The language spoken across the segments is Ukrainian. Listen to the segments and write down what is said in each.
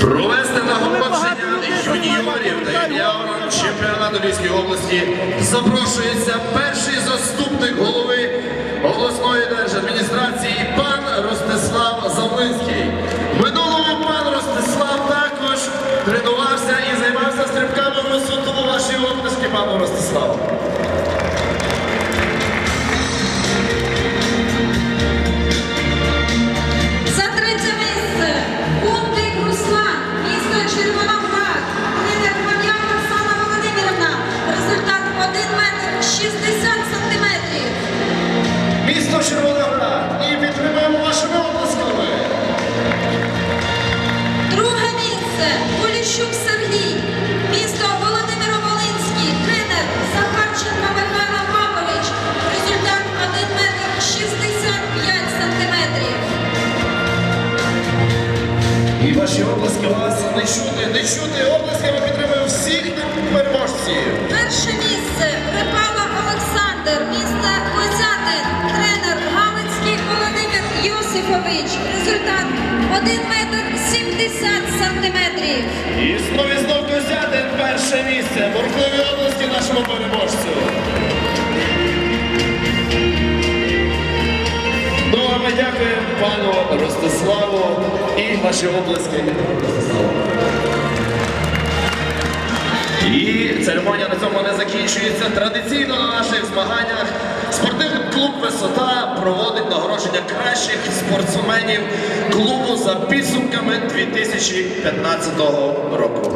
Провести нагородження юніорів та юніорам чемпіонату Львівської області запрошується перший заступник голови обласної держадміністрації пан Ростислав Завлинський. В Минулому пан Ростислав також тренувався і займався стрибками в висоту. Ваші оплески, пану Ростиславу. Місто Червоноград. І підтримуємо вашими оплесками. Друге місце Поліщук Сергій, місто Володимиро-Волинський, тренер Захарченко Михайло Павлович. Результат 1 метр 65 сантиметрів. І ваші оплески вас не чути, не чути. Оплесками підтримуємо всіх переможців. Перше місце Припала Олександр, місто Йосифович. Результат 1 метр 70 сантиметрів. І знов знов Козятин перше місце. в Бурхливі області нашому переможцю. А ми дякуємо пану Ростиславу і ваші облески. Ростиславу. І церемонія на цьому не закінчується. Традиційно на наших змаганнях спортивний клуб Висота проводить нагородження кращих спортсменів клубу за підсумками 2015 року.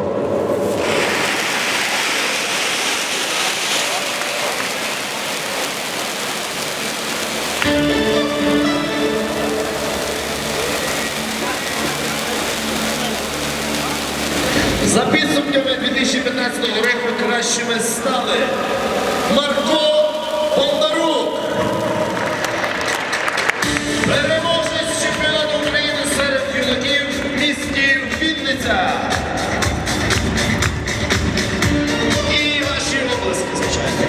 За підсумками 2015 року кращими стали Марко Переможець чемпіонату України серед юнаків в місті Вінниця. І ваші обласки, звичайно.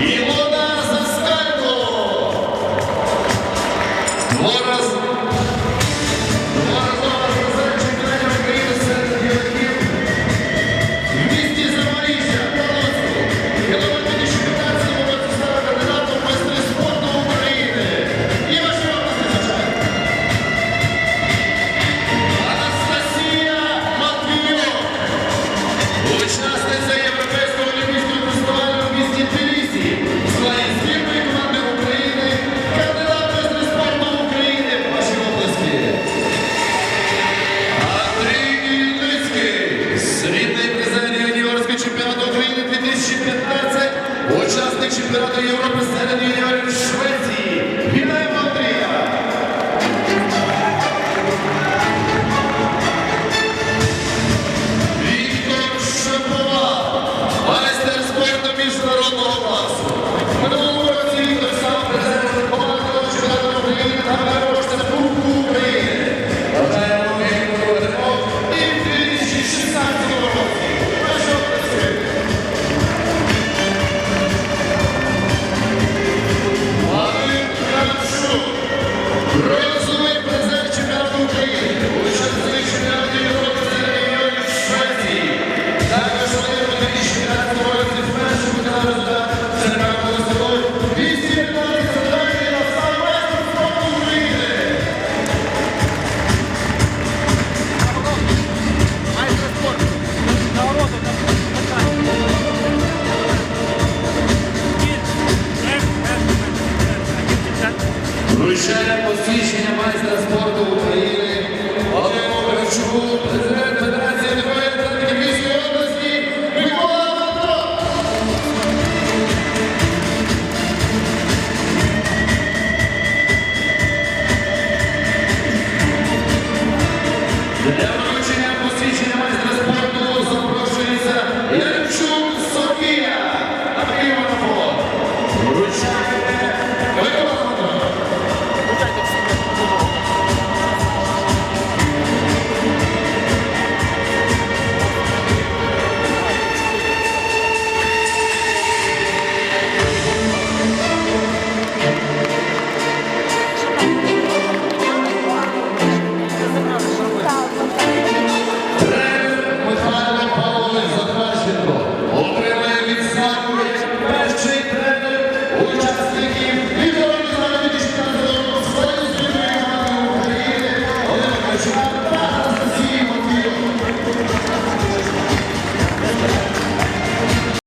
Ілона Заскалько. Учасник чемпіонату Європи серед юніорів Швеції. вручає посвідчення майстра спорту України Олегу Гречуку, президент Федерації Львової Атлетики Львівської Микола Петро. Для